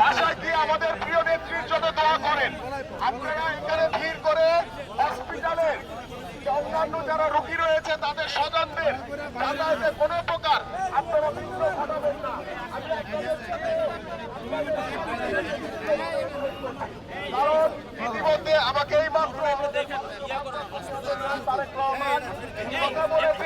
বাসায় গিয়ে আমাদের প্রিয় নেত্রীর জন্য দোয়া করেন। আপনারা এখানে ভিড় করে হসপিটালের অন্যান্য যারা রোগী রয়েছে তাদের স্বজনদের যাতায়াতে কোনো প্রকার আপনারা বিঘ্ন ঘটাবেন না। ইতিমধ্যে আমাকে এই মাত্র বলেছে